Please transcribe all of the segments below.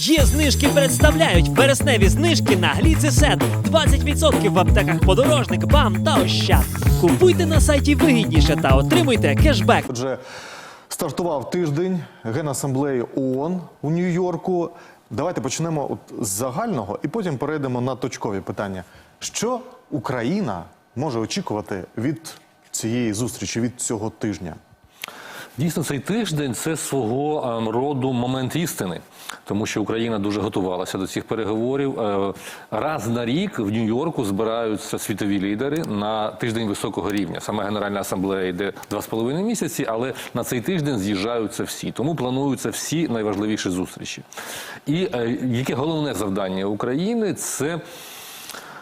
Є знижки представляють вересневі знижки на гліцесет. 20% в аптеках подорожник, бам та ощад. Купуйте на сайті вигідніше та отримуйте кешбек. Отже, стартував тиждень Генасамблеї ООН у Нью-Йорку. Давайте почнемо от з загального і потім перейдемо на точкові питання. Що Україна може очікувати від цієї зустрічі, від цього тижня? Дійсно, цей тиждень це свого ем, роду момент істини, тому що Україна дуже готувалася до цих переговорів. Е, Раз на рік в Нью-Йорку збираються світові лідери на тиждень високого рівня. Саме Генеральна асамблея йде два з половиною місяці, але на цей тиждень з'їжджаються всі. Тому плануються всі найважливіші зустрічі. І е, яке головне завдання України це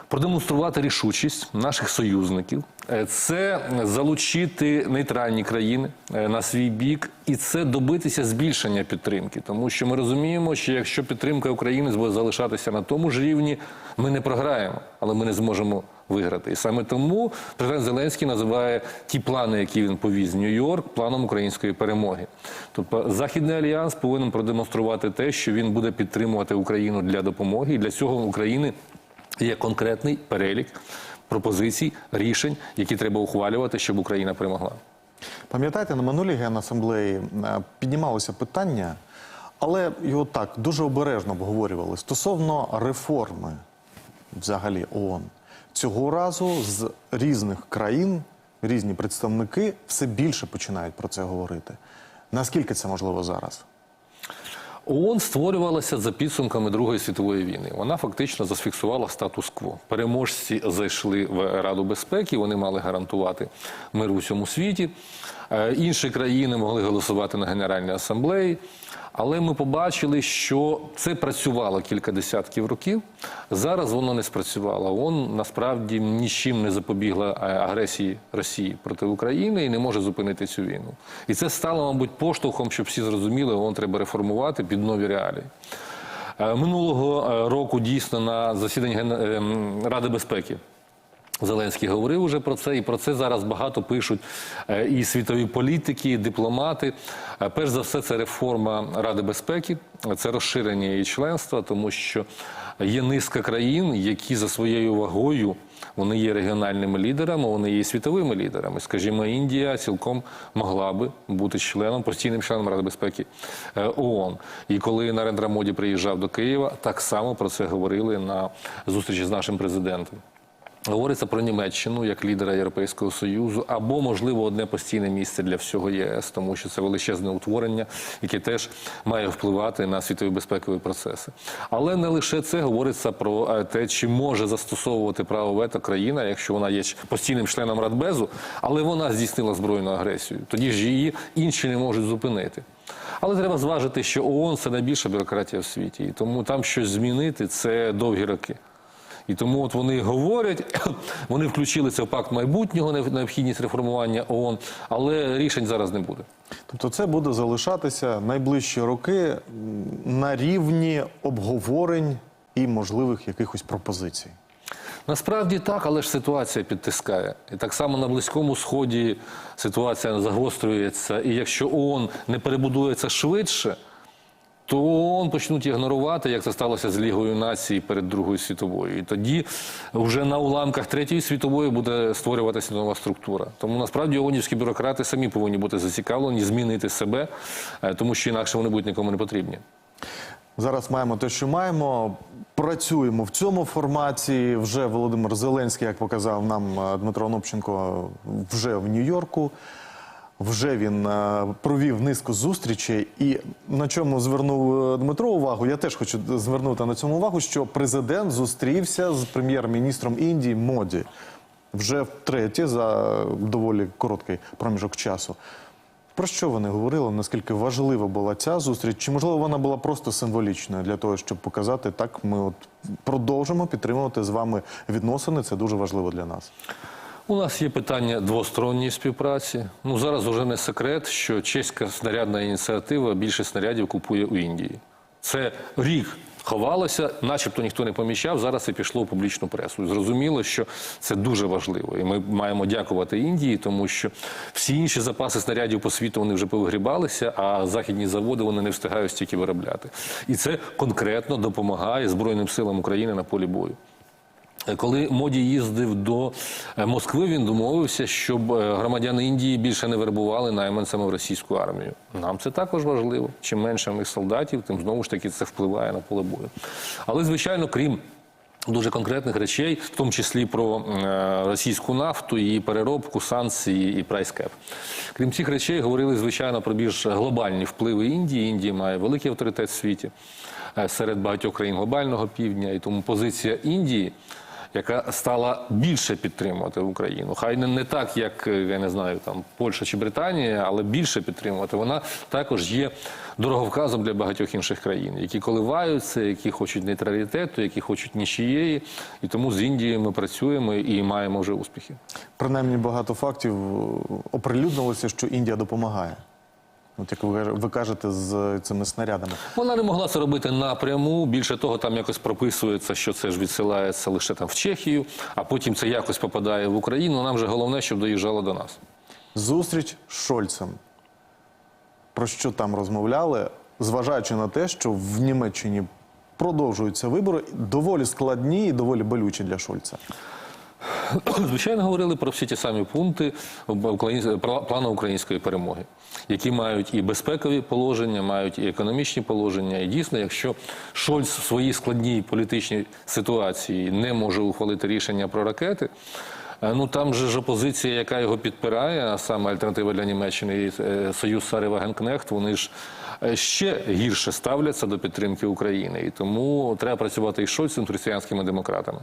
продемонструвати рішучість наших союзників, це залучити нейтральні країни е, на свій бік, і це добитися збільшення підтримки, тому що ми розуміємо, що якщо підтримка України буде залишатися на тому ж рівні, ми не програємо, але ми не зможемо виграти. І саме тому президент Зеленський називає ті плани, які він повіз в Нью-Йорк, планом української перемоги. Тобто Західний альянс повинен продемонструвати те, що він буде підтримувати Україну для допомоги, і для цього України є конкретний перелік пропозицій, рішень, які треба ухвалювати, щоб Україна перемогла. Пам'ятаєте, на минулій генасамблеї е, піднімалося питання, але його так дуже обережно обговорювали стосовно реформи взагалі ООН. Цього разу з різних країн різні представники все більше починають про це говорити. Наскільки це можливо зараз? ООН створювалася за підсумками Другої світової війни. Вона фактично зафіксувала статус-кво. Переможці зайшли в Раду безпеки, вони мали гарантувати мир у всьому світі. Е, Інші країни могли голосувати на Генеральній асамблеї. Але ми побачили, що це працювало кілька десятків років. Зараз воно не спрацювало. ООН насправді нічим не запобігла е, агресії Росії проти України і не може зупинити цю війну. І це стало, мабуть, поштовхом, щоб всі зрозуміли, ООН треба реформувати під нові реалії. Е, Минулого е, року дійсно на засіданні Ген- е, м, Ради безпеки Зеленський говорив уже про це, і про це зараз багато пишуть е, і світові політики, і дипломати. Е, Перш за все, це реформа Ради безпеки, це розширення її членства, тому що є низка країн, які за своєю вагою вони є регіональними лідерами, вони є світовими лідерами. Скажімо, Індія цілком могла би бути членом, постійним членом Ради безпеки е, ООН. І коли Нарендра Моді приїжджав до Києва, так само про це говорили на зустрічі з нашим президентом. Говориться про Німеччину як лідера Європейського союзу, або можливо одне постійне місце для всього ЄС, тому що це величезне утворення, яке теж має впливати на світові безпекові процеси. Але не лише це говориться про е, те, чи може застосовувати право вето країна, якщо вона є постійним членом Радбезу, але вона здійснила збройну агресію. Тоді ж її інші не можуть зупинити. Але треба зважити, що ООН це найбільша бюрократія в світі, і тому там щось змінити це довгі роки. І тому от вони говорять, вони включили це в пакт майбутнього, не- необхідність реформування ООН, але рішень зараз не буде. Тобто це буде залишатися найближчі роки на рівні обговорень і можливих якихось пропозицій. Насправді так, але ж ситуація підтискає. І так само на Близькому Сході ситуація загострюється. І якщо ООН не перебудується швидше, то почнуть ігнорувати, як це сталося з Лігою націй перед Другою світовою. І тоді вже на уламках Третьої світової буде створюватися нова структура. Тому насправді ООНівські бюрократи самі повинні бути зацікавлені змінити себе, е, тому що інакше вони будуть нікому не потрібні. Зараз маємо те, що маємо. Працюємо в цьому форматі. Вже Володимир Зеленський, як показав нам е, Дмитро Онопченко, вже в Нью-Йорку. Вже він е, провів низку зустрічей. І на чому звернув е, Дмитро увагу, я теж хочу звернути на цьому увагу, що президент зустрівся з прем'єр-міністром Індії Моді вже втретє за доволі короткий проміжок часу. Про що вони говорили? Наскільки важлива була ця зустріч? Чи можливо вона була просто символічною для того, щоб показати так? Ми от продовжимо підтримувати з вами відносини. Це дуже важливо для нас. У нас є питання двосторонньої співпраці. Ну зараз вже не секрет, що чеська снарядна ініціатива більше снарядів купує у Індії. Це рік ховалося, начебто ніхто не помічав. Зараз це пішло в публічну пресу. І зрозуміло, що це дуже важливо. І ми маємо дякувати Індії, тому що всі інші запаси снарядів по світу вони вже повигрібалися, а західні заводи вони не встигають стільки виробляти. І це конкретно допомагає Збройним силам України на полі бою. Коли моді їздив до е, Москви, він домовився, щоб е, громадяни Індії більше не вербували найманцями в російську армію. Нам це також важливо. Чим менше в солдатів, тим знову ж таки це впливає на поле бою. Але звичайно, крім дуже конкретних речей, в тому числі про е, російську нафту, її переробку, санкції і прайскеп. Крім цих речей, говорили звичайно про більш глобальні впливи Індії. Індія має великий авторитет в світі серед багатьох країн глобального півдня, і тому позиція Індії. Яка стала більше підтримувати Україну, хай не, не так, як е, я не знаю, там Польща чи Британія, але більше підтримувати. Вона також є дороговказом для багатьох інших країн, які коливаються, які хочуть нейтралітету, які хочуть нічієї. І тому з Індією ми працюємо і маємо вже успіхи. Принаймні багато фактів е, оприлюднилося, що Індія допомагає. От як ви, ви кажете, з цими снарядами. Вона не могла це робити напряму. Більше того, там якось прописується, що це ж відсилається лише там в Чехію, а потім це якось попадає в Україну. Нам же головне, щоб доїжджало до нас. Зустріч з Шольцем. Про що там розмовляли, зважаючи на те, що в Німеччині продовжуються вибори, доволі складні і доволі болючі для Шольца. Звичайно, говорили про всі ті самі пункти плану української перемоги, які мають і безпекові положення, мають і економічні положення. І дійсно, якщо Шольц в своїй складній політичній ситуації не може ухвалити рішення про ракети. е, Ну там же ж опозиція, яка його підпирає, а саме альтернатива для Німеччини і е, Союз Сарева Генкнехт, вони ж е, ще гірше ставляться до підтримки України. І тому треба працювати із Шольцем, християнськими демократами.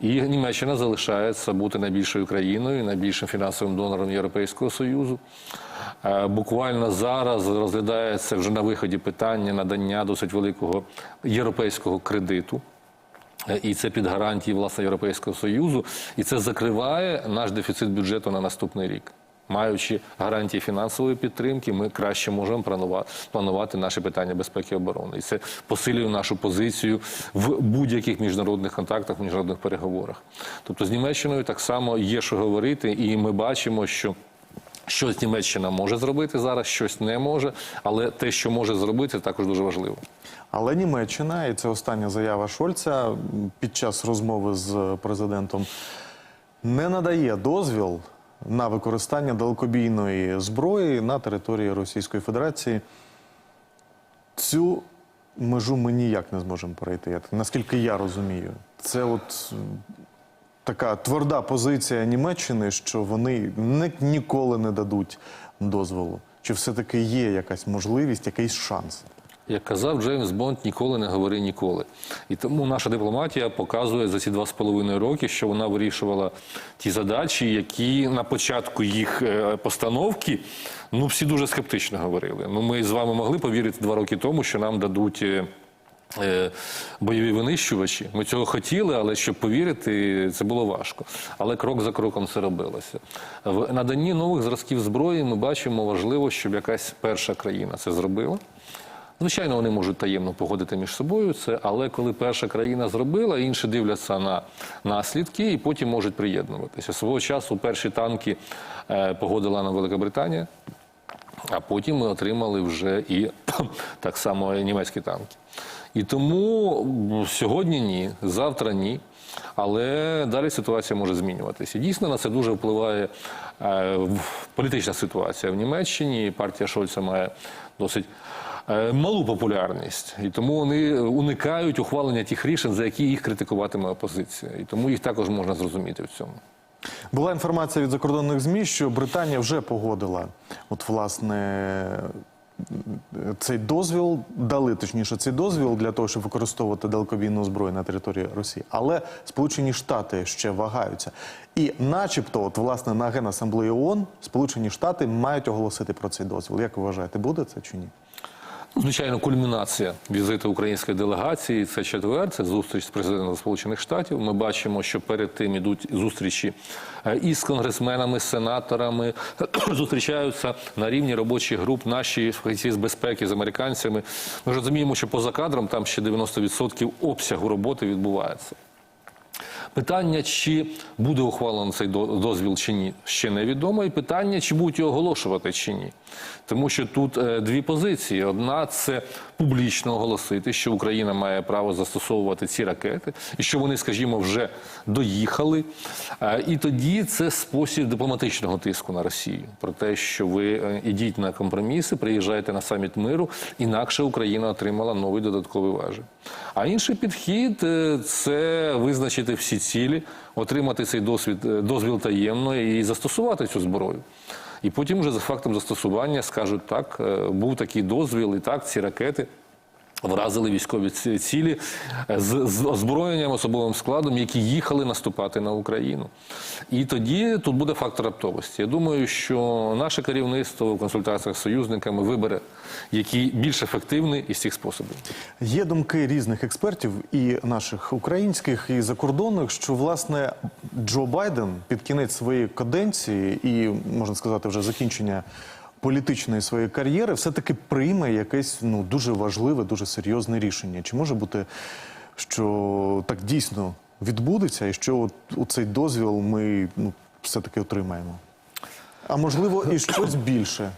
І Німеччина залишається бути найбільшою країною, найбільшим фінансовим донором Європейського Союзу. Е, Буквально зараз розглядається вже на виході питання надання досить великого європейського кредиту. Е, І це під гарантії власне Європейського Союзу, і це закриває наш дефіцит бюджету на наступний рік. Маючи гарантії фінансової підтримки, ми краще можемо планувати, наші питання безпеки і оборони. І це посилює нашу позицію в будь-яких міжнародних контактах, міжнародних переговорах. Тобто з Німеччиною так само є що говорити, і ми бачимо, що. Щось Німеччина може зробити зараз, щось не може, але те, що може зробити, також дуже важливо. Але Німеччина, і це остання заява Шольца під час розмови з президентом, не надає дозвіл на використання далекобійної зброї на території Російської Федерації. Цю межу ми ніяк не зможемо перейти. Наскільки я розумію, це от така тверда позиція Німеччини, що вони не, ніколи не дадуть дозволу. Чи все-таки є якась можливість, якийсь шанс? Як казав Джеймс Бонд, ніколи не говори ніколи. І тому наша дипломатія показує за ці два з половиною роки, що вона вирішувала ті задачі, які на початку їх е, постановки ну всі дуже скептично говорили. Ну ми з вами могли повірити два роки тому, що нам дадуть. е, е, Бойові винищувачі. Ми цього хотіли, але щоб повірити, це було важко. Але крок за кроком це робилося. В наданні нових зразків зброї ми бачимо важливо, щоб якась перша країна це зробила. Звичайно, вони можуть таємно погодити між собою це, але коли перша країна зробила, інші дивляться на наслідки і потім можуть приєднуватися. Свого часу перші танки е, погодила нам Велика Британія, а потім ми отримали вже і так само німецькі танки. І тому сьогодні ні, завтра ні. Але далі ситуація може змінюватися. Дійсно, на це дуже впливає е, політична ситуація в Німеччині. Партія Шольца має досить малу популярність, і тому вони уникають ухвалення тих рішень, за які їх критикуватиме опозиція. І тому їх також можна зрозуміти в цьому. Була інформація від закордонних ЗМІ, що Британія вже погодила, от власне, цей дозвіл, дали точніше цей дозвіл для того, щоб використовувати далекобійну зброю на території Росії. Але Сполучені Штати ще вагаються. І, начебто, от власне на Генасамблеї ООН Сполучені Штати мають оголосити про цей дозвіл. Як ви вважаєте, буде це чи ні? Звичайно, кульмінація візиту української делегації це четвер, зустріч з президентом Сполучених Штатів. Ми бачимо, що перед тим ідуть зустрічі е, і з конгресменами, сенаторами, зустрічаються на рівні робочих груп наші фахівці з безпеки з американцями. Ми розуміємо, що поза кадром там ще 90% обсягу роботи відбувається. Питання, чи буде ухвалено цей дозвіл чи ні, ще невідомо. І питання, чи будуть його оголошувати чи ні. Тому що тут е, дві позиції. Одна це публічно оголосити, що Україна має право застосовувати ці ракети, і що вони, скажімо, вже доїхали. Е, і тоді це спосіб дипломатичного тиску на Росію про те, що ви е, ідіть на компроміси, приїжджайте на саміт миру, інакше Україна отримала новий додатковий важіль. А інший підхід е, це визначити всі цілі, отримати цей досвід, дозвіл таємно і застосувати цю зброю. І потім вже за фактом застосування скажуть, так, е, був такий дозвіл, і так, ці ракети вразили військові ці- цілі е, з, з озброєнням, особовим складом, які їхали наступати на Україну. І тоді тут буде фактор раптовості. Я думаю, що наше керівництво в консультаціях з союзниками вибере, який більш ефективний із цих способів. Є думки різних експертів, і наших українських, і закордонних, що власне Джо Байден під кінець своєї каденції і можна сказати, вже закінчення політичної своєї кар'єри, все-таки прийме якесь ну дуже важливе, дуже серйозне рішення. Чи може бути, що так дійсно відбудеться, і що от, у цей дозвіл ми ну, все-таки отримаємо? А можливо, і щось більше.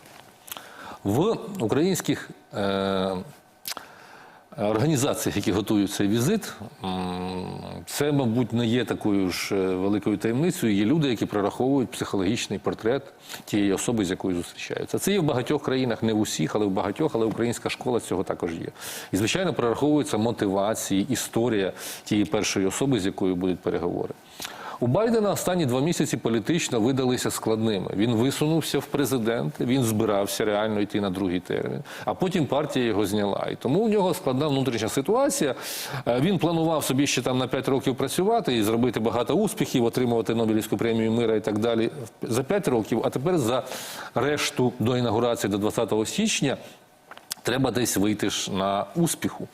В українських е, організаціях, які готують цей візит, це, мабуть, не є такою ж е, великою таємницею. Є люди, які прораховують психологічний портрет тієї особи, з якою зустрічаються. Це є в багатьох країнах, не в усіх, але в багатьох, але українська школа цього також є. І, звичайно, прораховується мотивації, історія тієї першої особи, з якою будуть переговори. У Байдена останні два місяці політично видалися складними. Він висунувся в президенти, він збирався реально йти на другий термін, а потім партія його зняла. І тому у нього складна внутрішня ситуація. Е, Він планував собі ще там на 5 років працювати і зробити багато успіхів, отримувати Нобелівську премію мира і так далі за 5 років. А тепер за решту до інаугурації до 20 січня. Треба десь вийти ж на успіху.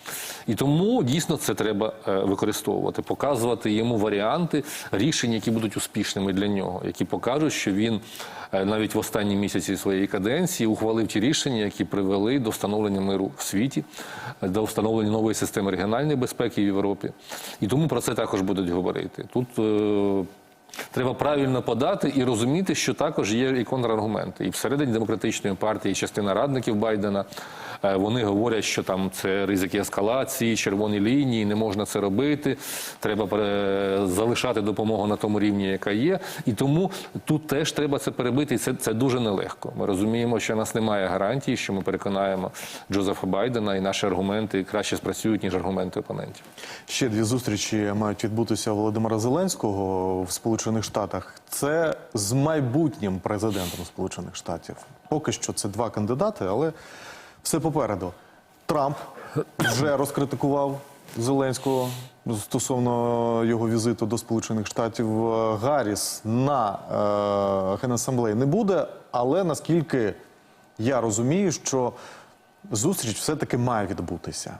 І тому дійсно це треба е, використовувати, показувати йому варіанти рішень, які будуть успішними для нього, які покажуть, що він е, навіть в останні місяці своєї каденції ухвалив ті рішення, які привели до встановлення миру в світі, е, до встановлення нової системи регіональної безпеки в Європі. І тому про це також будуть говорити. Тут Треба правильно подати і розуміти, що також є і контраргументи. І всередині демократичної партії частина радників Байдена е, вони говорять, що там це ризики ескалації, червоні лінії, не можна це робити. Треба залишати допомогу на тому рівні, яка є. І тому тут теж треба це перебити. І це, це дуже нелегко. Ми розуміємо, що у нас немає гарантії, що ми переконаємо Джозефа Байдена, і наші аргументи краще спрацюють ніж аргументи опонентів. Ще дві зустрічі мають відбутися Володимира Зеленського в Сполучених Штатах. Це з майбутнім президентом Сполучених Штатів. Поки що це два кандидати, але все попереду. Трамп вже розкритикував Зеленського стосовно його візиту до Сполучених Штатів. Гарріс на е, Генасамблеї не буде, але наскільки я розумію, що зустріч все-таки має відбутися.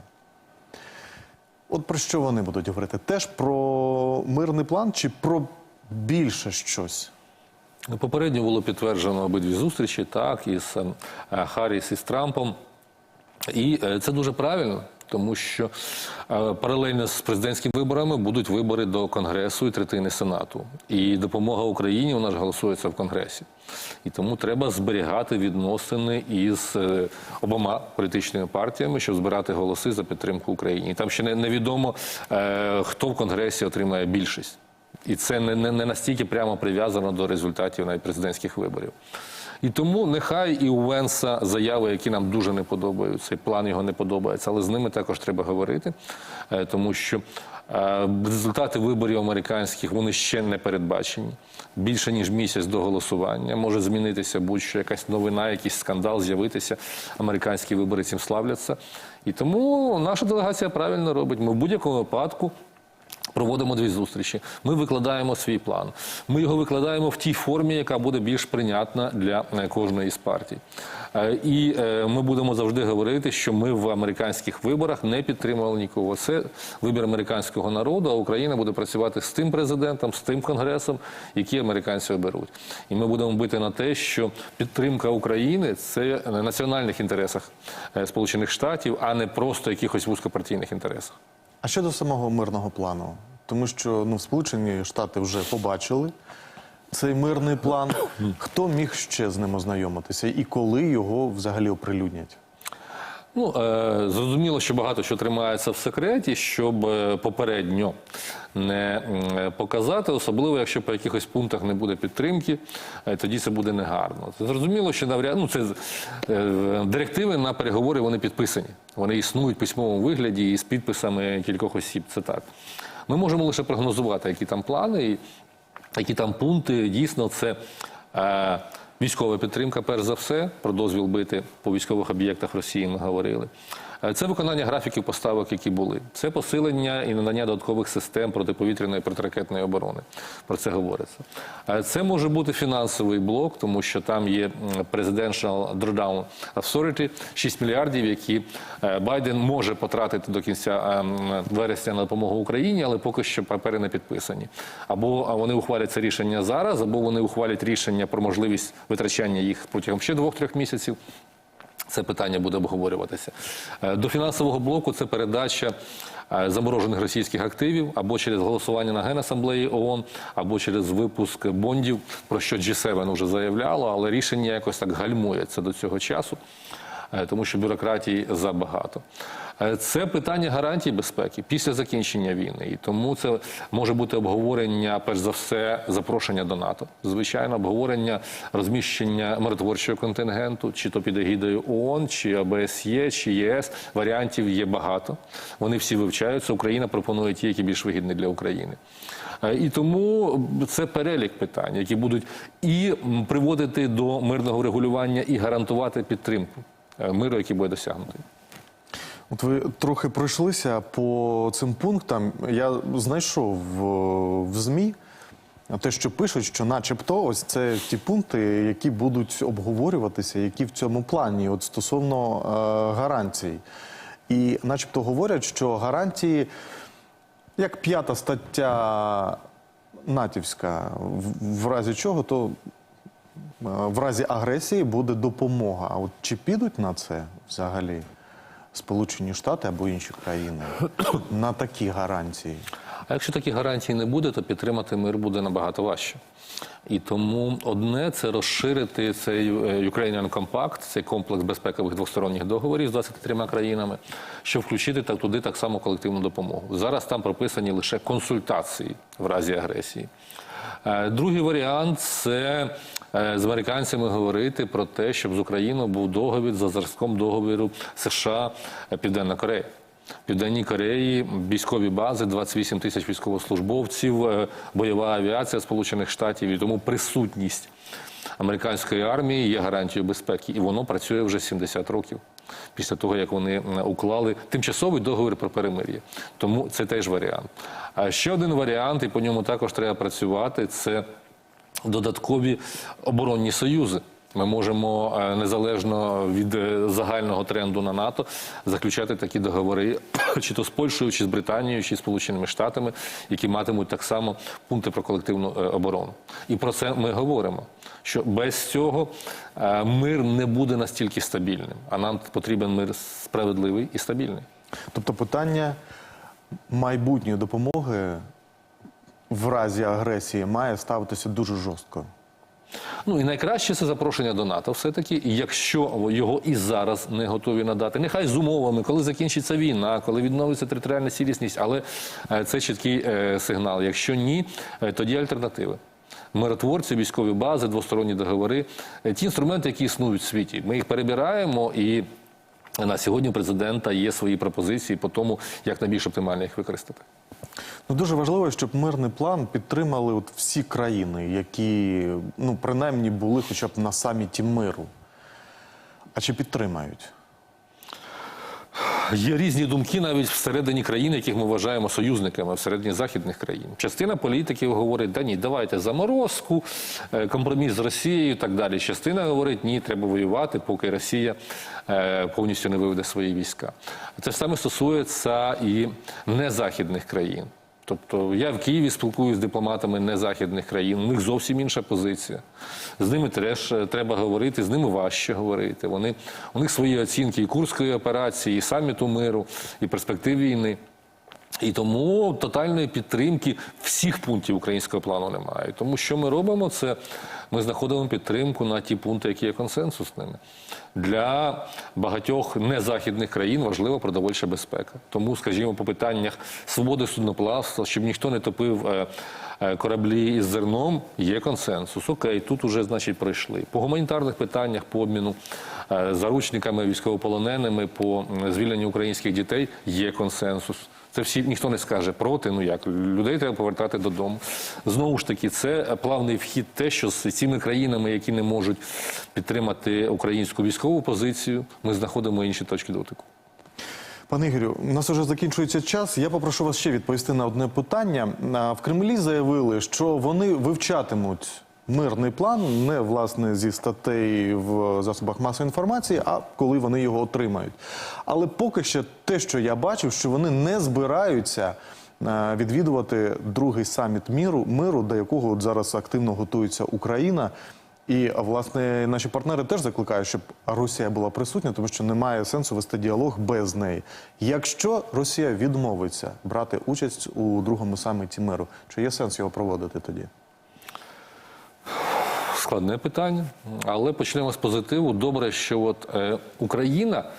От про що вони будуть говорити? Теж про мирний план чи про більше щось? Ну, Попередньо було підтверджено обидві зустрічі, так, із е, Харріс і з Трампом. І е, це дуже правильно, тому що е, паралельно з президентськими виборами будуть вибори до Конгресу і третини Сенату. І допомога Україні у нас голосується в Конгресі. І тому треба зберігати відносини із обома політичними партіями, щоб збирати голоси за підтримку Україні. І там ще не- невідомо, хто в Конгресі отримає більшість. І це не, не, не настільки прямо прив'язано до результатів навіть президентських виборів. І тому нехай і у Венса заяви, які нам дуже не подобаються, і план його не подобається, але з ними також треба говорити, е, тому що е, результати виборів американських вони ще не передбачені. Більше ніж місяць до голосування може змінитися будь-що якась новина, якийсь скандал з'явитися. Американські вибори цим славляться. І тому наша делегація правильно робить. Ми в будь-якому випадку Проводимо дві зустрічі. Ми викладаємо свій план. Ми його викладаємо в тій формі, яка буде більш прийнятна для е, кожної з партій. Е, І е, ми будемо завжди говорити, що ми в американських виборах не підтримували нікого. Це вибір американського народу, а Україна буде працювати з тим президентом, з тим конгресом, який американці оберуть. І ми будемо бити на те, що підтримка України це на національних інтересах Сполучених Штатів, а не просто якихось вузькопартійних інтересах. А щодо самого мирного плану, тому що ну, Сполучені Штати вже побачили цей мирний план. Хто міг ще з ним ознайомитися і коли його взагалі оприлюднять? Ну, е, зрозуміло, що багато що тримається в секреті, щоб е, попередньо не показати, особливо якщо по якихось пунктах не буде підтримки, е, тоді це буде негарно. Це зрозуміло, що навряд ну, це е, директиви на переговори вони підписані. Вони існують в письмовому вигляді і з підписами кількох осіб. Це так. Ми можемо лише прогнозувати, які там плани які там пункти. Дійсно, це. Е, Військова підтримка, перш за все, про дозвіл бити по військових об'єктах Росії ми говорили. Е, Це виконання графіків поставок, які були. Це посилення і надання додаткових систем протиповітряної протиракетної оборони. Про це говориться. Е, Це може бути фінансовий блок, тому що там є Presidential Drawdown Authority, 6 мільярдів, які е, Байден може потратити до кінця вересня на допомогу Україні, але поки що папери не підписані. Або вони ухвалять це рішення зараз, або вони ухвалять рішення про можливість витрачання їх протягом ще двох-трьох місяців. Це питання буде обговорюватися. Е, До фінансового блоку це передача е, заморожених російських активів або через голосування на Генасамблеї ООН, або через випуск бондів, про що G7 вже заявляло, але рішення якось так гальмується до цього часу, тому що бюрократії забагато. Е, Це питання гарантій безпеки після закінчення війни. І тому це може бути обговорення, перш за все, запрошення до НАТО. Звичайно, обговорення розміщення миротворчого контингенту, чи то під егідою ООН, чи ОБСЄ, чи ЄС. Варіантів є багато. Вони всі вивчаються. Україна пропонує ті, які більш вигідні для України. Е, І тому це перелік питань, які будуть і приводити до мирного регулювання, і гарантувати підтримку е, миру, який буде досягнутий. От ви трохи пройшлися по цим пунктам. Я знайшов в, в ЗМІ те, що пишуть, що начебто ось це ті пункти, які будуть обговорюватися, які в цьому плані, от стосовно е, гарантій. І начебто говорять, що гарантії, як п'ята стаття натівська, в, в разі чого, то е, в разі агресії буде допомога. А от чи підуть на це взагалі Сполучені Штати або інші країни на такі гарантії? А якщо таких гарантій не буде, то підтримати мир буде набагато важче. І тому одне це розширити цей е, Ukrainian Compact, цей комплекс безпекових двосторонніх договорів з 23 країнами, щоб включити так туди так само колективну допомогу. Зараз там прописані лише консультації в разі агресії. Е, Другий варіант це е, з американцями говорити про те, щоб з Україною був договір за зразком договіру США е, Південна Корея. В Південній Кореї військові бази, 28 тисяч військовослужбовців, бойова авіація Сполучених Штатів і тому присутність американської армії є гарантією безпеки, і воно працює вже 70 років після того, як вони уклали тимчасовий договір про перемир'я. Тому це теж варіант. А ще один варіант, і по ньому також треба працювати. Це додаткові оборонні союзи. Ми можемо е, незалежно від е, загального тренду на НАТО заключати такі договори, чи то з Польщею, чи з Британією, чи з Сполученими Штатами, які матимуть так само пункти про колективну е, оборону. І про це ми говоримо. Що без цього мир не буде настільки стабільним, а нам потрібен мир справедливий і стабільний. Тобто питання майбутньої допомоги в разі агресії має ставитися дуже жорстко. Ну і найкраще це запрошення до НАТО, все-таки. І якщо його і зараз не готові надати, нехай з умовами, коли закінчиться війна, коли відновиться територіальна цілісність, але е, це чіткий е, сигнал. Якщо ні, е, тоді альтернативи. Миротворці, військові бази, двосторонні договори, ті інструменти, які існують в світі. Ми їх перебираємо і. На сьогодні у президента є свої пропозиції по тому, як найбільш оптимально їх використати. Ну дуже важливо, щоб мирний план підтримали от всі країни, які ну принаймні були хоча б на саміті миру. А чи підтримають? Є різні думки навіть всередині країн, яких ми вважаємо союзниками, всередині західних країн. Частина політиків говорить, да ні, давайте заморозку, е, компроміс з Росією і так далі. Частина говорить, ні, треба воювати, поки Росія е, повністю не виведе свої війська. Це саме стосується і незахідних країн. Тобто я в Києві спілкуюся з дипломатами незахідних країн, у них зовсім інша позиція. З ними теж е, треба говорити, з ними важче говорити. Вони, у них свої оцінки і Курської операції, і саміту миру, і перспектив війни. І тому тотальної підтримки всіх пунктів українського плану немає. Тому що ми робимо, це ми знаходимо підтримку на ті пункти, які є консенсусними. Для багатьох незахідних країн важлива продовольча безпека. Тому, скажімо, по питаннях свободи судноплавства, щоб ніхто не топив е, кораблі із зерном, є консенсус. Окей, тут уже, значить, пройшли. По гуманітарних питаннях, по обміну е, заручниками, військовополоненими, по звільненню українських дітей є консенсус. Це всі ніхто не скаже проти. Ну як людей треба повертати додому. Знову ж таки, це плавний вхід, те, що з цими країнами, які не можуть підтримати українську військову позицію, ми знаходимо інші точки дотику. Пане Ігорю, у нас вже закінчується час. Я попрошу вас ще відповісти на одне питання. В Кремлі заявили, що вони вивчатимуть мирний план не власне зі статей в засобах масової інформації, а коли вони його отримають. Але поки що те, що я бачив, що вони не збираються відвідувати другий саміт міру, миру, до якого от зараз активно готується Україна. І власне наші партнери теж закликають, щоб Росія була присутня, тому що немає сенсу вести діалог без неї. Якщо Росія відмовиться брати участь у другому саміті миру, чи є сенс його проводити тоді? Складне питання, але почнемо з позитиву. Добре, що от е, Україна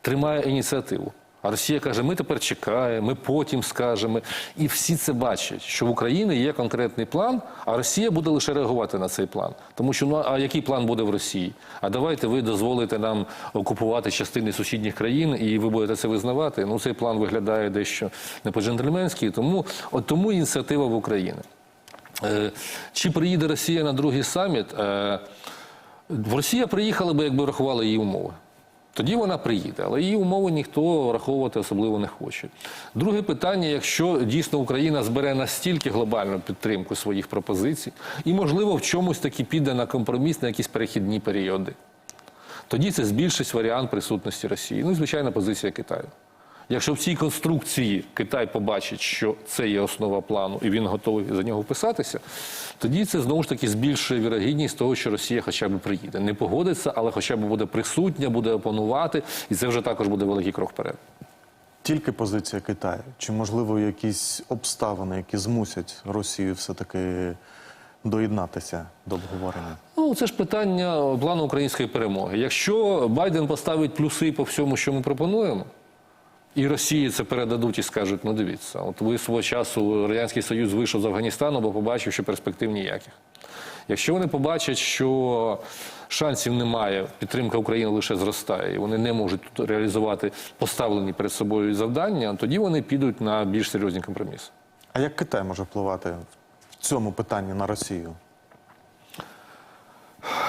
тримає ініціативу. А Росія каже, ми тепер чекаємо, ми потім скажемо. І всі це бачать, що в Україні є конкретний план, а Росія буде лише реагувати на цей план. Тому що ну а який план буде в Росії? А давайте ви дозволите нам окупувати частини сусідніх країн, і ви будете це визнавати. Ну цей план виглядає дещо не по-джентльменськи. Тому от тому ініціатива в Україні. Е, Чи приїде Росія на другий саміт? Е, Росія приїхала би, якби врахували її умови. Тоді вона приїде, але її умови ніхто враховувати особливо не хоче. Друге питання: якщо дійсно Україна збере настільки глобальну підтримку своїх пропозицій, і, можливо, в чомусь таки піде на компроміс на якісь перехідні періоди, тоді це збільшить варіант присутності Росії. Ну і звичайна позиція Китаю. Якщо в цій конструкції Китай побачить, що це є основа плану, і він готовий за нього вписатися, тоді це знову ж таки збільшує вірогідність того, що Росія хоча б приїде. Не погодиться, але хоча б буде присутня, буде опанувати, і це вже також буде великий крок вперед. Тільки позиція Китаю, чи можливо якісь обставини, які змусять Росію все-таки доєднатися до обговорення? Ну, це ж питання плану української перемоги. Якщо Байден поставить плюси по всьому, що ми пропонуємо, і Росії це передадуть і скажуть: ну дивіться, от ви свого часу Радянський Союз вийшов з Афганістану, бо побачив, що перспектив ніяких. Якщо вони побачать, що шансів немає, підтримка України лише зростає, і вони не можуть тут реалізувати поставлені перед собою завдання, тоді вони підуть на більш серйозні компроміси. А як Китай може впливати в цьому питанні на Росію?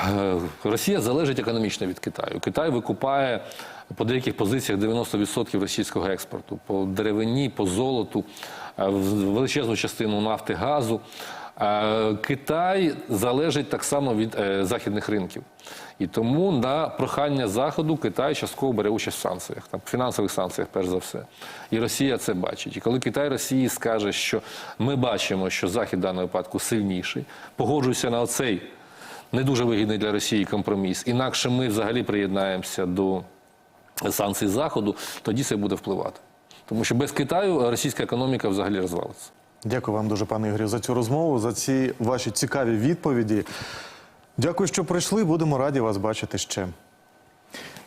Е, Росія залежить економічно від Китаю. Китай викупає по деяких позиціях 90% російського експорту по деревині, по золоту, е, величезну частину нафти, газу. Е, Китай залежить так само від е, західних ринків. І тому на прохання Заходу Китай частково бере участь в санкціях, там, фінансових санкціях, перш за все. І Росія це бачить. І коли Китай Росії скаже, що ми бачимо, що Захід в даному випадку сильніший, погоджуйся на оцей не дуже вигідний для Росії компроміс. Інакше ми взагалі приєднаємося до санкцій Заходу, тоді це буде впливати. Тому що без Китаю російська економіка взагалі розвалиться. Дякую вам дуже, пане Ігорю, за цю розмову, за ці ваші цікаві відповіді. Дякую, що прийшли. Будемо раді вас бачити ще.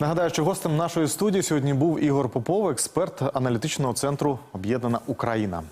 Нагадаю, що гостем нашої студії сьогодні був Ігор Попов, експерт аналітичного центру Об'єднана Україна.